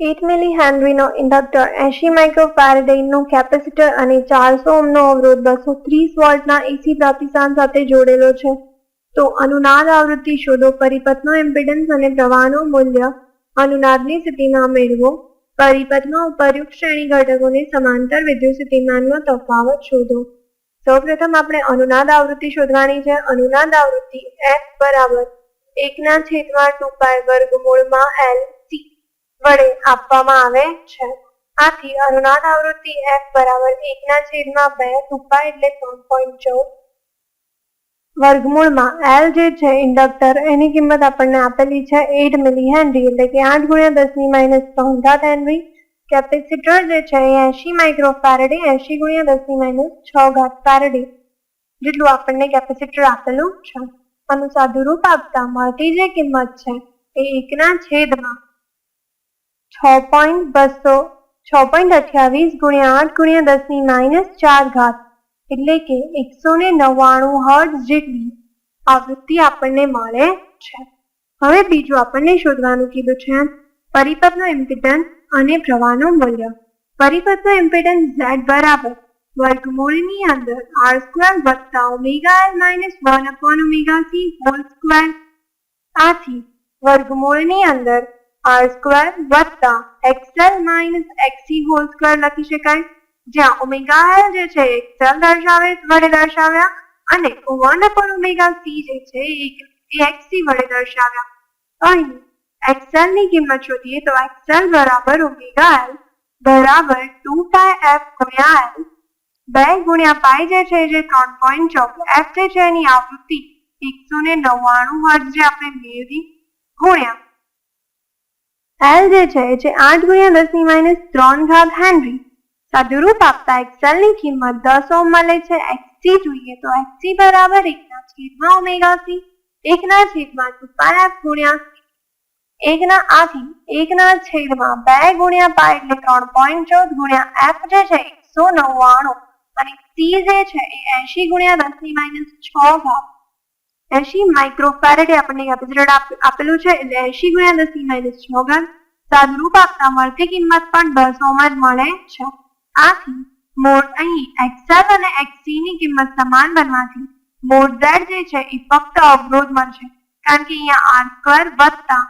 8 મિલી હેનરીનો ઇન્ડક્ટર 80 માઇક્રોફેરેડેનો કેપેસિટર અને 400 ઓહ્મનો અવરોધ 230 વોલ્ટના એસી પ્રતિસાદ સાથે જોડેલો છે. તો અનુનાદ આવૃત્તિ શોધો, પરિપથનો ઇમ્પિડન્સ અને પ્રવાહનું મૂલ્ય અનુનાદની સ્થિતિમાં મેળવો. પરિપથમાં ઉપરયુક્ત શ્રેણી ઘટકોને સમાંતર વિદ્યુત સ્થિતિમાનનો તફાવત શોધો. સૌપ્રથમ આપણે અનુનાદ આવૃત્તિ શોધવાની છે. અનુનાદ આવૃત્તિ એફ બરાબર એકના છેદમાં ટુ પાય વર્ગમૂળમાં એલ વડે આપવામાં આવે છે. આથી અનુનાદ આવૃત્તિ એફ બરાબર એકના છેદમાં બે ટુ એટલે ત્રણ પોઈન્ટ ચૌદ વર્ગમૂળમાં એલ જે છે ઇન્ડક્ટર એની કિંમત આપણને આપેલી છે એટ મિલી હેનરી એટલે કે આઠ ગુણ્યા દસની માઇનસ ત્રણ હેનરી કેપેસિટર જે છે એ એસી માઇક્રો ફેરેડે એસી ગુણ્યા દસની માઇનસ છ ઘાત ફેરેડે જેટલું આપણને કેપેસિટર આપેલું છે. આનું સાદુરૂપ આપતા મળતી જે કિંમત છે એ એકના છેદમાં છ પોઈન્ટ બસો, છ પોઈન્ટ અઠ્યાવીસ ગુણ્યા આઠ ગુણ્યા દસની માઇનસ ચાર ઘાત, એટલે કે એકસો ને નવ્વાણું હર્ટ જેટલી આવૃત્તિ આપણને મળે છે. હવે બીજું આપણને શોધવાનું કીધું છે. પરિપથનો ઇમ્પિડન્સ અને પ્રવાહનું મૂલ્ય. પરિપથનો ઇમ્પિડન્સ ઝેડ બરાબર વર્ગમૂળની અંદર આર સ્ક્વેર વત્તા omega L minus one upon omega C whole square આથી વર્ગમૂળની અંદર આર સ્ક્વેર વત્તા X L minus X C whole square લખી શકાય. જ્યાં ઓમેગા એલ જે છે એક્સએલ દર્શાવે, વડે દર્શાવ્યા. અને વન અપોન ઓમેગા સી જે છે એ એક્સી વડે દર્શાવ્યા. અહીં એક્સએલની કિંમત શોધીએ તો એક્સએલ બરાબર ઓમેગા એલ બરાબર ટુ પાય એફ ગુણ્યા એલ બે ગુણ્યા પાય જે છે જે ત્રણ પોઈન્ટ ચૌદ એફ જે છે એની આવૃત્તિ એકસો ને નવ્વાણું હર્ટ જે આપણે મેળવી ગુણ્યા એલ જે છે, એ આઠ ગુણ્યા દસની માઇનસ ત્રણ ઘાત હેનરી સાદુરૂપ આપતા એક્સેલની કિંમત દસ ઓમ મળે છે. એક્સી જોઈએ તો એક્સી બરાબર એકના છેદમાં ઓમેગા સી એકના છેદમાં પાય એફ ગુણ્યા એકના આથી એકના છેદમાં બે ગુણ્યા પાય એટલે ત્રણ પોઈન્ટ ચૌદ ગુણ્યા એફ જે છે, એકસો નવ્વાણું. અને સી જે છે, એ એસી ગુણ્યા દસની માઇનસ છ ઘાત એસી માઇક્રોફેરેડે આપણને કેપેસિટર આપેલું છે. એટલે એસી ગુણ્યા દસ માઇનસ છ ઘાત સાદરૂપ આપતા મળતી કિંમત પણ બસો માં જ મળે છે. આથી મોડ અહીં એક્સએલ અને એક્સસી ની કિંમત સમાન બનવાથી મોડ ઝેડ જે છે એ ફક્ત અવરોધ મળશે. કારણ કે અહીંયા આર સ્ક્વેર વત્તા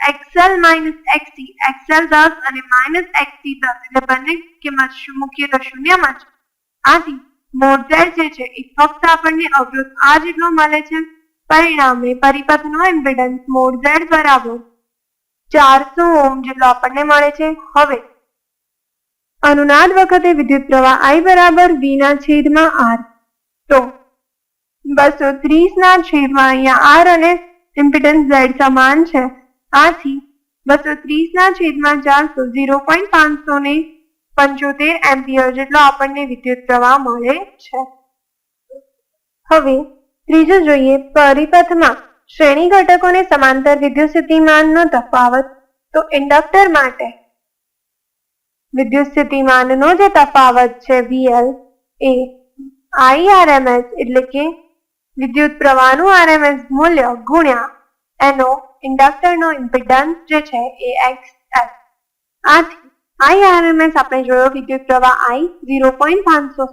એક્સએલ માઇનસ એક્સસી એક્સએલ દસ અને માઇનસ એક્સસી દસ. એટલે બંને કિંમત મૂકીએ તો શૂન્યમાં છે. આથી મોડ જે છે એ ફક્ત આપણને અવરોધ આ જેટલો મળે છે. પરિણામે પરિપથનો ઇમ્પિડન્સ મોડ બરાબર ચારસો ઓમ જેટલો આપણને મળે છે. હવે, અનુનાદ વખતે વિદ્યુત પ્રવાહ I બરાબર V ના છેદમાં R. તો, બસો ત્રીસ ના છેદમાં અહીંયા R અને ઇમ્પિડન્સ Z સમાન છે. આથી, બસો ત્રીસ ના છેદમાં ચારસો ઝીરો પોઈન્ટ પાંચસો ને પંચોતેર એમ્પિયર જેટલો આપણને વિદ્યુત પ્રવાહ મળે છે. હવે ત્રીજું જોઈએ પરિપથમાં શ્રેણી ઘટકોને સમાંતર વિદ્યુત સ્થિતિમાનનો તફાવત. તો ઇન્ડક્ટર માટે વિદ્યુત સ્થિતિમાનનો જે તફાવત છે VL એ IRMS એટલે કે વિદ્યુત પ્રવાહનું RMS મૂલ્ય ગુણ્યા એનો ઇન્ડક્ટરનો ઇમ્પિડન્સ જે છે એ XL આથી IRMS આપણે જોયો વિદ્યુત પ્રવાહ આઈ? ઝીરો પોઈન્ટ પાંચસો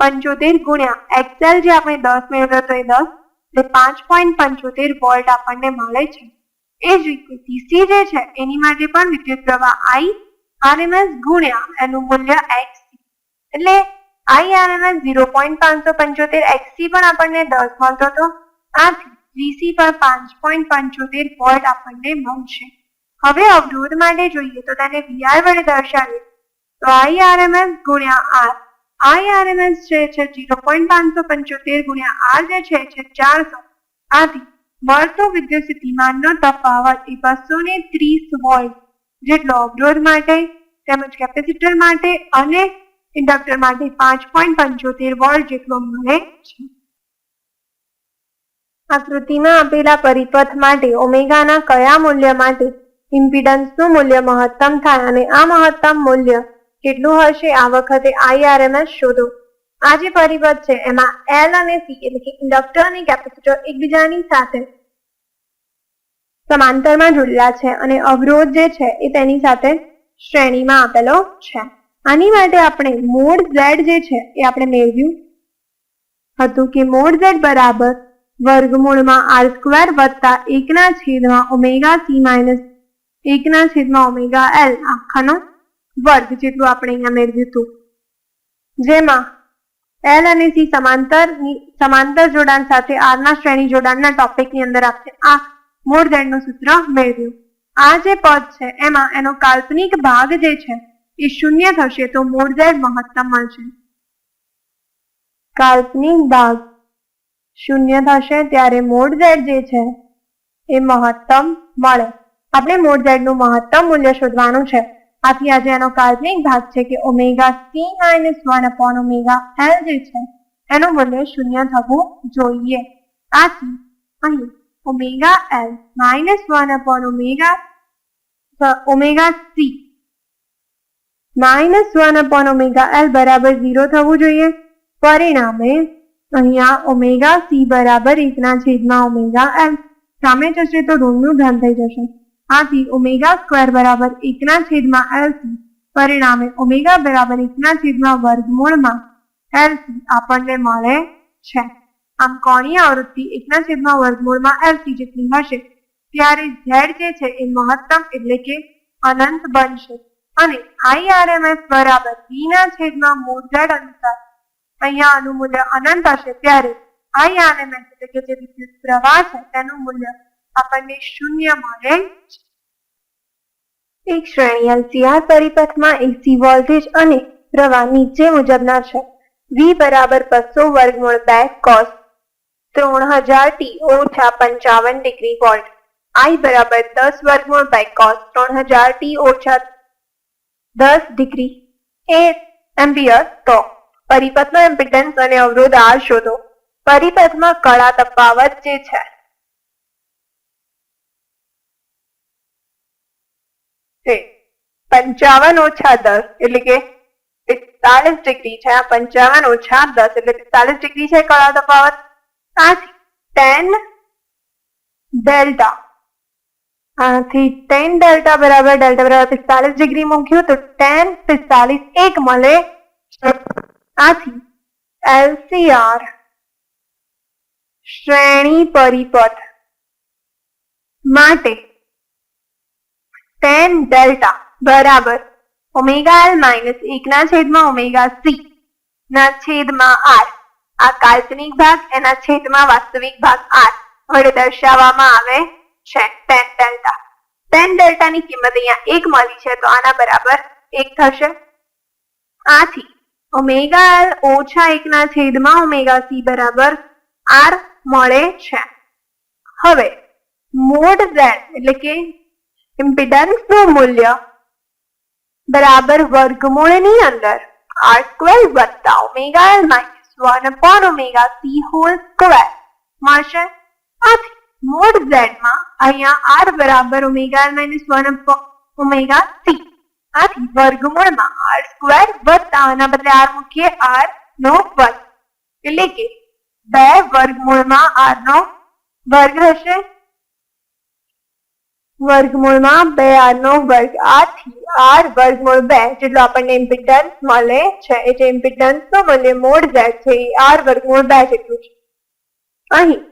પંચોતેર ગુણ્યા એક્સેલ જે આપણે દસ મેળવ્યો તો એ દસ. એટલે પાંચ પોઈન્ટ પંચોતેર વોલ્ટ આપણને મળે છે. એ જ રીતે ડીસી જે છે, એની માટે પણ વિદ્યુત પ્રવાહ આઈ, આરએમએસ ગુણ્યા એનું મૂલ્ય એક્સ. એટલે આઈ આરએમએસ ઝીરો પોઈન્ટ પાંચસો પંચોતેર, એક્સી પણ આપણને દસ મળતો હતો આથી DC પર પાંચ પોઈન્ટ પંચોતેર વોલ્ટ આપણને મળશે. હવે અવરોધ માટે જોઈએ તો તેને વીઆર વડે દર્શાવીએ. તો IRMS ગુણ્યા R IRMS જે છે જીરો પોઈન્ટ પાંચસો પંચોતેર ગુણ્યા આર જે છે છે ચારસો. આથી મળતો વિદ્યુત સ્થિતિમાનનો તફાવત એ બસો ને ત્રીસ વોલ્ટ જેટલો અવરોધ માટે, તેમજ કેપેસિટર માટે અને ઇન્ડક્ટર માટે પાંચ પોઈન્ટ પંચોતેર વોલ્ટ જેટલો મળે છે. આકૃતિમાં આપેલા પરિપથ માટે ઓમેગાના કયા મૂલ્ય માટે ઇમ્પિડન્સનું મૂલ્ય મહત્તમ થાય અને આ મહત્તમ મૂલ્ય કેટલું હશે આ વખતે આઈઆરએમએસ શોધો. આ જે પરિબળ છે એમાં એલ અને સી એટલે કે ઇન્ડક્ટર અને કેપેસિટર એકબીજાની સાથે સમાંતરમાં જોડેલા છે અને અવરોધ જે છે એ તેની સાથે શ્રેણીમાં આપેલો છે. આની માટે આપણે મોડ ઝેડ જે છે એ આપણે મેળવ્યું હતું કે મોડ ઝેડ બરાબર વર્ગમૂળમાં આર સ્ક્વેર વત્તા એકના છેદમાં ઓમેગા સી માઇનસ એકના છેદમાં ઓમેગા એલ આખાનો વર્ગ જેટલું આપણે અહીંયા મેળવ્યું હતું. જેમાં એલ અને સી સમાંતર સમાંતર જોડાણ સાથે આરના શ્રેણી જોડાણના ટોપિકની અંદર આપણે આ ઝેડનું સૂત્ર મેળવ્યું. આ જે પદ છે, એમાં એનો કાલ્પનિક ભાગ જે છે, એ શૂન્ય થશે તો મોડ ઝેડ મહત્તમ મળશે કાલ્પનિક ભાગ શૂન્ય થશે ત્યારે મોડ ઝેડ જે છે, એ મહત્તમ મળે. આપણે મોડ ઝેડ મહત્તમ મૂલ્ય શોધવાનું છે. આથી આજે એનો કાલ્પનિક ભાગ છે કે omega C minus one upon omega L જે છે, એનું મૂલ્ય શૂન્ય થવું જોઈએ. આથી અહીં omega L minus one upon omega omega C minus one upon omega L બરાબર ઝીરો થવું જોઈએ. પરિણામે અહીંયા ઓમેગા સી બરાબર એકના છેદમાં ઓમેગા એલ. સામે જશે તો ઋણનું ધન થઈ જશે. આથી ઓમેગા સ્ક્વેર બરાબર એકના છેદમાં એલસી પરિણામે ઓમેગા બરાબર એકના છેદમાં વર્ગમૂળમાં એલસી આપણને મળે છે. આમ કોણીય આવૃત્તિ એકના છેદમાં વર્ગમૂળમાં એલસી જેટલી હશે, ત્યારે ઝેડ જે છે એ મહત્તમ એટલે કે અનંત બનશે. અને આઈઆરએમએસ બરાબર બીના છેદમાં મૂળ ઝેડ અનુસાર અહીંયા આનું મૂલ્ય અનંત હશે, ત્યારે આઈઆરએમએસ એટલે કે જે વિદ્યુત પ્રવાહ છે, તેનું મૂલ્ય આપણને શૂન્ય મળે એક શ્રેણી એલસીઆર પરિપથમાં એસી વોલ્ટેજ અને પ્રવાહ નીચે મુજબના છે. વી બરાબર બસો વર્ગમૂળ બે કોસ ત્રણ હજાર ટી ઓછા પંચાવન ડિગ્રી વોલ્ટ. આઈ બરાબર દસ વર્ગમૂળ બે કોસ ત્રણ હજાર ટી ઓછા દસ ડિગ્રી એ એમ્પિયર તો પરિપથનો ઇમ્પિડન્સ અને અવરોધ આર શોધો. પરિપથમાં કળા તફાવત જે છે તે પંચાવન ઓછા દસ એટલે કે પિસ્તાલીસ ડિગ્રી છે. પંચાવન ઓછા દસ એટલે પિસ્તાલીસ ડિગ્રી છે કળા તફાવત. આથી ટેન ડેલ્ટા. આથી ટેન ડેલ્ટા બરાબર ડેલ્ટા બરાબર પિસ્તાલીસ ડિગ્રી મૂક્યું તો ટેન પિસ્તાલીસ એક મળે આથી એલસીઆર શ્રેણી પરિપથ માટે ટેન ડેલ્ટા બરાબર ઓમેગા એલ માઇનસ એકના છેદમાં ઓમેગા સી ના છેદમાં આર આ કાલ્પનિક ભાગ, એના છેદમાં વાસ્તવિક ભાગ આર વડે દર્શાવવામાં આવે છે ટેન ડેલ્ટા ટેન ડેલ્ટા ની કિંમત અહીંયા એક મળી છે, તો આના બરાબર એક થશે. આથી ઓમેગા એલ ઓછા એકના છેદમાં ઓમેગા સી બરાબર આર મળે છે. હવે મોડ ઝેડ એટલે કે ઇમ્પિડન્સનું મૂલ્ય બરાબર વર્ગમૂળની અંદર આર સ્ક્વેર વત્તા omega L minus one upon omega C whole square મળશે. આથી મોડ ઝેડમાં અહીંયા આર બરાબર omega L minus one upon omega C આથી વર્ગમૂળમાં આર સ્ક્વેર વત્તા આના બદલે આર મૂકીએ આર નો વર્ગ. એટલે કે બે વર્ગમૂળમાં આર નો વર્ગ હશે વર્ગમૂળમાં બે આર નો વર્ગ આથી આર વર્ગમૂળ બે, જેટલો આપણને ઇમ્પિડન્સ મળે છે. એટલે ઇમ્પિડન્સનું મૂલ્ય મોડ ઝેડ છે, એ આર વર્ગમૂળ બે જેટલું છે. અહીં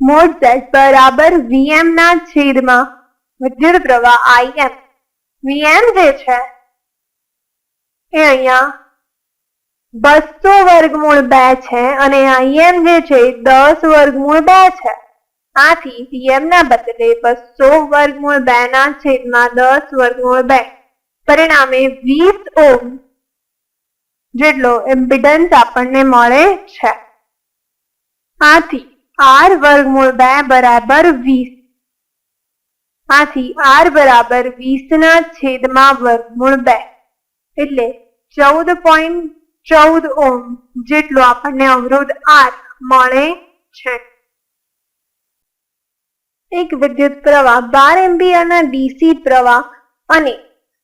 મોડ ઝેડ બરાબર વીએમ ના છેદમાં વિદ્યુત પ્રવાહ આઈએમ વીએમ જે છે, એ અહીંયા બસો વર્ગમૂળ બે છે અને આઈએમ જે છે દસ વર્ગમૂળ બે છે. આથી વીએમ બદલે બસો વર્ગમૂળ બે ના છેદમાં દસ વર્ગમૂળ બે. પરિણામે વીસ ઓમ જેટલો ઇમ્પિડન્સ આપણને મળે છે. આથી આર વર્ગમૂળ બે બરાબર વીસ. આથી આર બરાબર વીસ ના છેદમાં વર્ગમૂળ બે. એટલે ચૌદ પોઈન્ટ ચૌદ ઓમ જેટલો આપણને અવરોધ આર મળે છે. એક વિદ્યુત પ્રવાહ બાર એમ્પિયરના ડીસી પ્રવાહ અને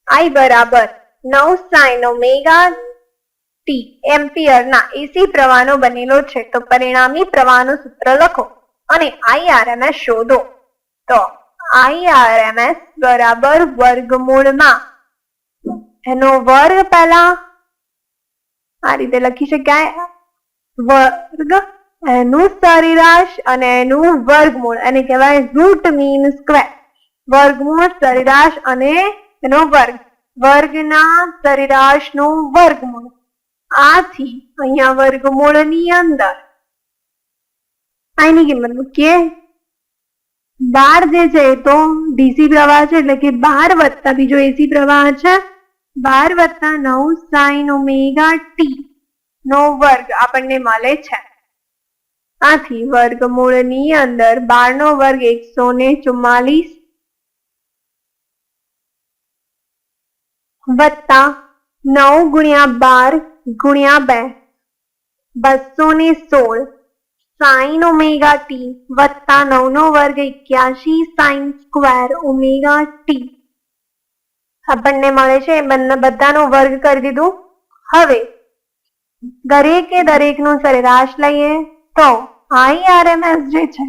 આઈ બરાબર નવ સાઈન ઓમેગા ટી એમ્પિયરના એસી પ્રવાહનો બનેલો છે. તો પરિણામી પ્રવાહનું સૂત્ર લખો અને આઈઆરએમએસ શોધો. તો આઈઆરએમએસ બરાબર વર્ગમૂળમાં એનો વર્ગ પહેલા આ રીતે લખી શકાય. વર્ગ એનું સરેરાશ અને એનું વર્ગમૂળ. એને કહેવાય રૂટ મીન સ્ક્વેર વર્ગમૂળ, સરેરાશ અને એનો વર્ગ. વર્ગના સરેરાશનું વર્ગમૂળ. આથી અહીંયા વર્ગમૂળની અંદર આની કિંમત મૂકીએ. બાર જે છે એ તો ડીસી પ્રવાહ છે, એટલે કે બાર વત્તા બીજો એસી પ્રવાહ છે. બાર વત્તા નવ સાઈન ઓમેગા ટી નો વર્ગ આપણને મળે છે. આથી વર્ગમૂળની અંદર બાર નો વર્ગ એકસો ને ચુમ્માલીસ વત્તા નવ ગુણ્યા બાર ગુણ્યા બે. બસો ને સોળ સાઈન ઓમેગા ટી વત્તા નવ નો વર્ગ એક્યાસી સાઈન સ્ક્વેર ઓમેગા ટી. આપણને મળે છે, બંને બધાનો વર્ગ કરી દીધું. હવે દરેકે દરેકનું સરેરાશ લઈએ. તો આઈઆરએમએસ જે છે,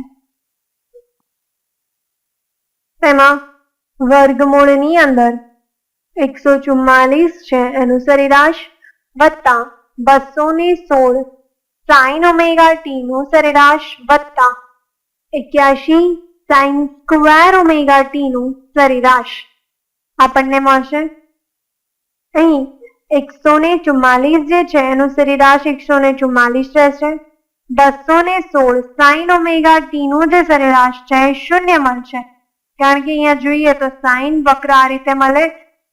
તેમાં વર્ગમૂળની અંદર એકસો ચુમ્માલીસ છે. એનું સરેરાશ વત્તા બસો ને સોળ સાઈન ઓમેગા ટી નું સરેરાશ વત્તા એક્યાસી સાઈન સ્ક્વેર ઓમેગા ટી નું સરેરાશ. આપણને મળશે અહીં એકસો ને ચુમ્માલીસ જે છે, એનું સરેરાશ એકસો ને ચુમ્માલીસ રહેશે. બસો ને સોળ સાઈન ઓમેગા ટી નું જે સરેરાશ છે એ શૂન્ય મળશે. કારણ કે અહીંયા જોઈએ તો સાઈન વક્ર આ રીતે મળે.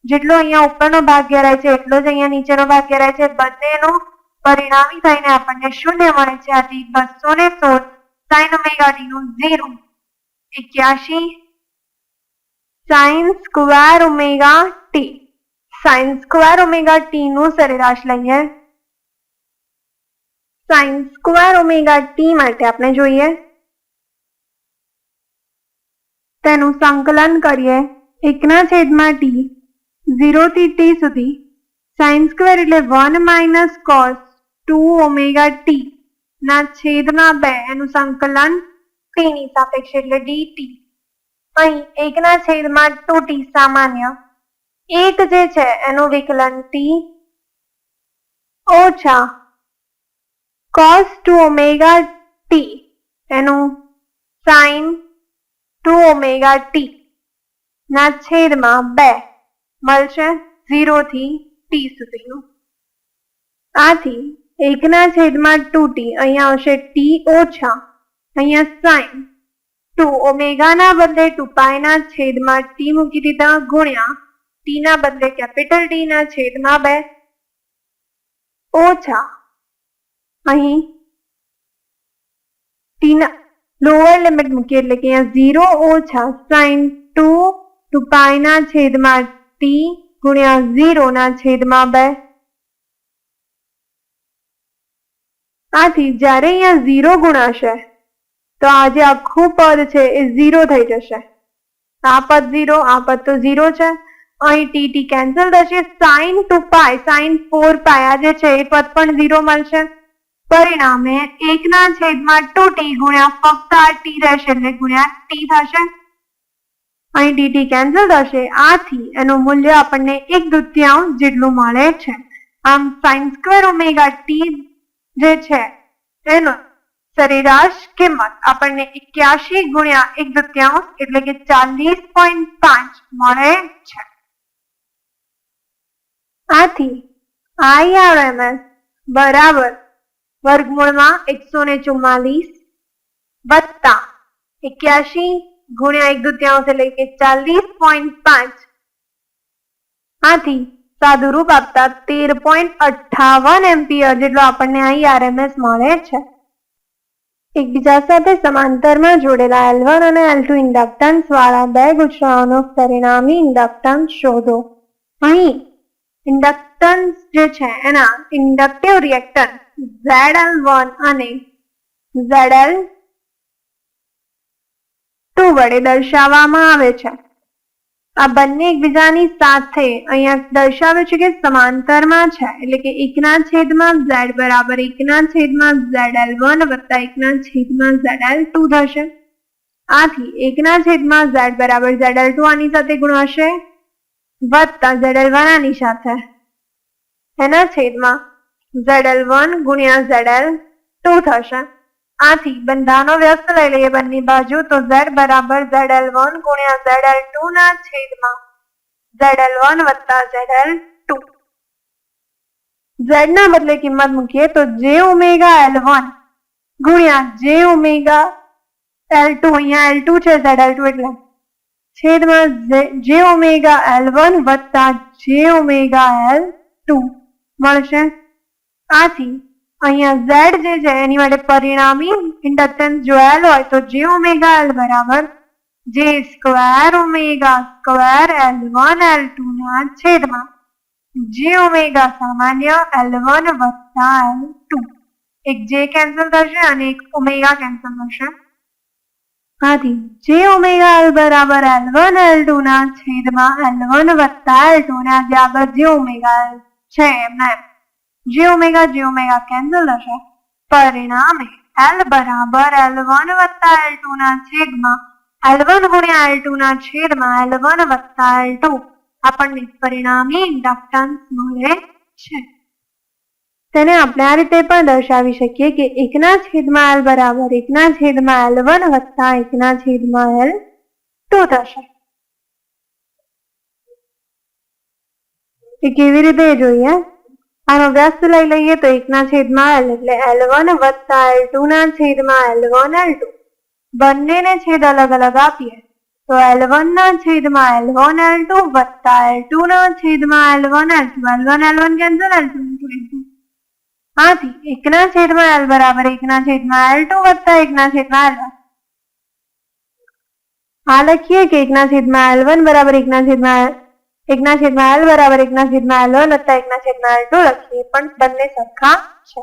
જેટલો અહીંયા ઉપરનો ભાગ ઘેરાય છે, એટલો જ અહીંયા નીચેનો ભાગ ઘેરાય છે. બંનેનું પરિણામી થઈને આપણને શૂન્ય મળે છે. આથી બસો ને સોળ સાઈન ઓમેગા ટી નું ઝીરો એક્યાસી sine square omega T sine square omega T નું સરેરાશ લઈએ. સાઈન સ્ક્વેર ઓમેગા ટી માટે આપણે જોઈએ. તેનું સંકલન કરીએ. એકના છેદમાં ટી. ઝીરો થી ટી સુધી. સાઈન સ્ક્વેર એટલે one minus cos two omega T. ના છેદમાં બે. એનું સંકલન ટી ની સાપેક્ષે એટલે ડીટી અહીં એકના છેદમાં ટુ ટી સામાન્ય. એક જે છે એનું વિકલન ટી ઓછા કોસ ટુ ઓમેગા ટી એનું sin 2 omega t ના છેદમાં બે મળશે 0 થી t સુધીનું. આથી એકના છેદમાં ટુ અહીંયા આવશે ટી ઓછા અહીંયા સાઈન ટુ ઓમેગાના બદલે ટુ પાયના છેદમાં ટી મૂકી દીધા ગુણ્યા ટીના બદલે કેપિટલ ટી ના છેદમાં બે ઓછા અહીં ટીના લોઅર લિમિટ મૂકીએ એટલે કે અહીંયા ઝીરો ઓછા સાઈન ટુ ટુ પાયના છેદમાં ટી ગુણ્યા ઝીરો ના છેદમાં બે. આથી જ્યારે અહીંયા ઝીરો ગુણાશે, તો આ જે આખું પદ છે એ ઝીરો થઈ જશે. આ પદ ઝીરો આ પદ તો ઝીરો છે. અહીં ટી ટી કેન્સલ થશે. Sine two pi sine four pi આ જે છે એ પદ પણ ઝીરો મળશે. પરિણામે એકના છેદમાં ટુ ટી ગુણ્યા ફક્ત આ ટી રહેશે એટલે ગુણ્યા ટી થશે. અહીં ટી ટી કેન્સલ થશે. આથી એનું મૂલ્ય આપણને એક દૃત્યાંશ જેટલું મળે છે. આમ સાઇન સ્ક્વેર ઓમેગા ટી જે છે, એનો સરેરાશ કિંમત આપણને એક્યાસી ગુણ્યા એક દૃત્યાંશ એટલે કે ચાલીસ પોઈન્ટ પાંચ મળે છે. આથી આઈઆરએમએસ બરાબર વર્ગમૂળમાં એકસો ને ચુમ્માલીસ વત્તા એક્યાસી ગુણ્યા એક દુત્યાંશ એટલે કે ચાલીસ પોઈન્ટ પાંચ. આથી સાદુરૂપ આપતા તેર પોઈન્ટ અઠાવન એમ્પિયર જેટલો આપણને અહીં આરએમએસ મળે છે. એકબીજા સાથે સમાંતરમાં જોડેલા એલ વન અને એલ ટુ ઇન્ડક્ટન્સ વાળા બે ગુચ્છાઓનો પરિણામી ઇન્ડક્ટન્સ શોધો. અહીં ઇન્ડક્ટન્સ જે છે એના ઇન્ડક્ટિવ રિએક્ટન્સ ઝેડ વન અને ઝેડ ટુ વડે દર્શાવવામાં આવે છે. આ બંને એકબીજાની સાથે અહીંયા દર્શાવે છે કે સમાંતરમાં છે, એટલે કે એકના છેદમાં ઝેડ બરાબર એકના છેદમાં ઝેડ વન વત્તા એકના છેદમાં ઝેડ ટુ થશે. આથી એકના છેદમાં ઝેડ બરાબર ઝેડ આની સાથે ગુણાશે વત્તા ઝેડ એલ વન આની સાથે. એના છેદમાં ઝેડ વન ગુણ્યા ઝેડ ટુ થશે. આથી બંધાનો વ્યસ્ત લઈ લઈએ બંને બાજુ, તો ઝેડ બરાબર ઝેડ વન ગુણ્યા ઝેડ ટુ ના છેદમાં ઝેડ વન વત્તા ઝેડ એલ ટુ ના બદલે કિંમત મૂકીએ તો જે ઓમેગા એલ વન ગુણ્યા જે ઓમેગા એલ ટુ, અહીંયા એલ ટુ છે ઝેડ એલ ટુ એટલે છેદમાં જે ઓમેગા એલ વન વત્તા જે ઓમેગા એલ ટુ મળશે. આથી અહીંયા ઝેડ જે છે, એની માટે પરિણામી ઇન્ડક્ટન્સ જોયેલ હોય તો જે ઓમેગા એલ બરાબર. J square omega square L one L two ના છેદમાં જે ઓમેગા સામાન્ય એલ વન વત્તા એલ ટુ એક જે કેન્સલ થશે અને એક ઓમેગા કેન્સલ થશે. આથી જે ઓમેગા એલ બરાબર એલ વન એલ ટુ ના છેદમાં એલ વન વત્તા એલ ટુ ના આજે આગળ જે ઓમેગા એલ છે, એમને જે ઓમેગા જે ઓમેગા કેન્સલ થશે પરિણામે એલ બરાબર એલ વન વત્તા એલ ટુ ના છેદમાં એલ વન ગુણ્યા એલ ટુ ના છેદમાં એલ વન વત્તા એલ ટુ આપણને પરિણામી ઇન્ડક્ટન્સ મળે છે. તેને આપણે આ રીતે પણ દર્શાવી શકીએ કે એકના છેદમાં એલ બરાબર, એકના છેદમાં એલ વન વત્તા એકના છેદમાં એલ ટુ થશે. એ કેવી રીતે જોઈએ? આનો વ્યસ્ત લઈ લઈએ તો એકના છેદમાં એલ એટલે એલ વન વત્તા એલ ટુ ના છેદમાં એલ વન એલ ટુ બંનેને છેદ અલગ અલગ આપીએ તો એલ વન ના છેદમાં એલ વન એલ ટુ વત્તા એલ ટુ ના છેદમાં L one L two L one L one cancel L two into L two આથી એકના છેદમાં એલ બરાબર એકના છેદમાં એલ ટુ વત્તા એકના છેદમાં એલ આ લખીએ કે એકના છેદમાં એલ વન બરાબર એકના છેદમાં એકના છેદમાં એલ બરાબર એકના છેદમાં એલ વન વત્તા એકના છેદમાં એલ ટુ લખીએ પણ બંને સરખા છે.